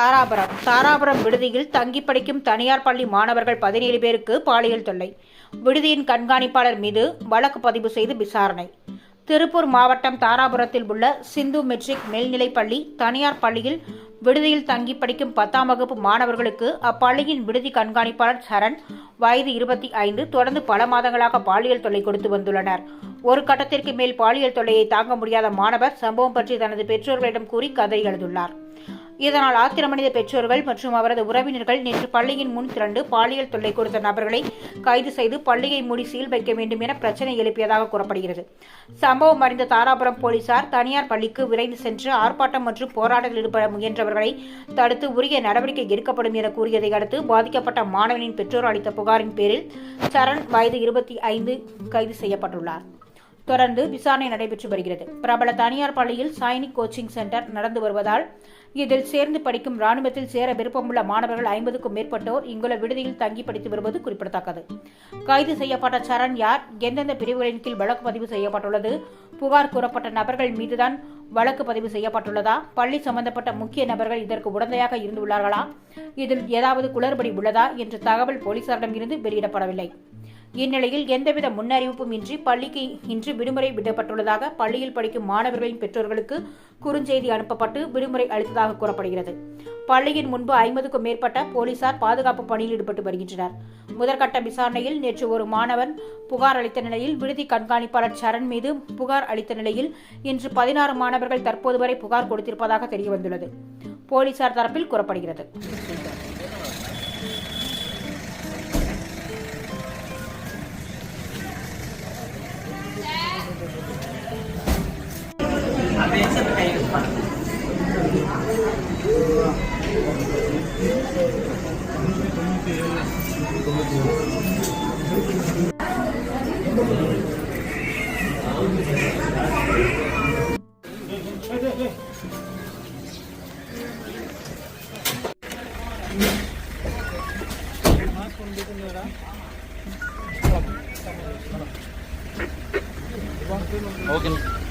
தாராபுரம். தாராபுரம் விடுதியில் தங்கி படிக்கும் தனியார் பள்ளி மாணவர்கள் பதினேழு பேருக்கு பாலியல் தொல்லை. விடுதியின் கண்காணிப்பாளர் மீது வழக்கு பதிவு செய்து விசாரணை. திருப்பூர் மாவட்டம் தாராபுரத்தில் உள்ள சிந்து மெட்ரிக் மேல்நிலைப் பள்ளி தனியார் பள்ளியில் விடுதியில் தங்கி படிக்கும் பத்தாம் வகுப்பு மாணவர்களுக்கு அப்பள்ளியின் விடுதி கண்காணிப்பாளர் சரண் வயது இருபத்தி ஐந்து தொடர்ந்து பல மாதங்களாக பாலியல் தொல்லை கொடுத்து வந்துள்ளனர். ஒரு கட்டத்திற்கு மேல் பாலியல் தொல்லையை தாங்க முடியாத மாணவர் சம்பவம் பற்றி தனது பெற்றோர்களிடம் கூறி கதறி எழுதுள்ளார். இதனால் ஆத்திரமடைந்த பெற்றோர்கள் மற்றும் அவரது உறவினர்கள் நேற்று பள்ளியின் முன் திரண்டு பாலியல் தொல்லை கொடுத்த நபர்களை கைது செய்து பள்ளியை மூடி சீல் வைக்க வேண்டும் என பிரச்சனை எழுப்பியதாக கூறப்படுகிறது. சம்பவம் அறிந்த தாராபுரம் போலீசார் தனியார் பள்ளிக்கு விரைந்து சென்று ஆர்ப்பாட்டம் மற்றும் போராட்டத்தில் ஈடுபட முயன்றவர்களை தடுத்து உரிய நடவடிக்கை எடுக்கப்படும் என கூறியதை அடுத்து பாதிக்கப்பட்ட மாணவனின் பெற்றோர் அளித்த புகாரின் பேரில் சரண் வயது இருபத்தி ஐந்து கைது செய்யப்பட்டுள்ளார். தொடர்ந்து விசாரணை நடைபெற்று வருகிறது. பிரபல தனியார் பள்ளியில் சைனிக் கோச்சிங் சென்டர் நடந்து வருவதால் இதில் சேர்ந்து படிக்கும் ராணுவத்தில் சேர விருப்பமுள்ள மாணவர்கள் ஐம்பதுக்கும் மேற்பட்டோர் இங்குள்ள விடுதியில் தங்கி படித்து வருவது குறிப்பிடத்தக்கது. கைது செய்யப்பட்ட சரண் யார்? எந்தெந்த பிரிவுகளின் கீழ் வழக்கு பதிவு செய்யப்பட்டுள்ளது? புகார் கூறப்பட்ட நபர்கள் மீதுதான் வழக்கு பதிவு செய்யப்பட்டுள்ளதா? பள்ளி சம்பந்தப்பட்ட முக்கிய நபர்கள் இதற்கு உடந்தையாக இருந்துள்ளார்களா? இதில் ஏதாவது குளறுபடி உள்ளதா? என்ற தகவல் போலீசாரிடம் இருந்து வெளியிடப்படவில்லை. இந்நிலையில் எந்தவித முன்னறிவிப்பும் இன்றி பள்ளிக்கு இன்று விடுமுறை விடப்பட்டுள்ளதாக பள்ளியில் படிக்கும் மாணவர்களின் பெற்றோர்களுக்கு குறுஞ்செய்தி அனுப்பப்பட்டு விடுமுறை அளித்ததாக கூறப்படுகிறது. பள்ளியின் முன்பு ஐம்பதுக்கும் மேற்பட்ட போலீசார் பாதுகாப்பு பணியில் ஈடுபட்டு வருகின்றனர். முதற்கட்ட விசாரணையில் நேற்று ஒரு மாணவன் புகார் அளித்த நிலையில் விடுதி கண்காணிப்பாளர் சரண் மீது புகார் அளித்த நிலையில் இன்று பதினாறு மாணவர்கள் தற்போது வரை புகார் கொடுத்திருப்பதாக தெரியவந்துள்ளது. போலீசார் தரப்பில் கூறப்படுகிறது. 왼손 다 이렇게. ఓకే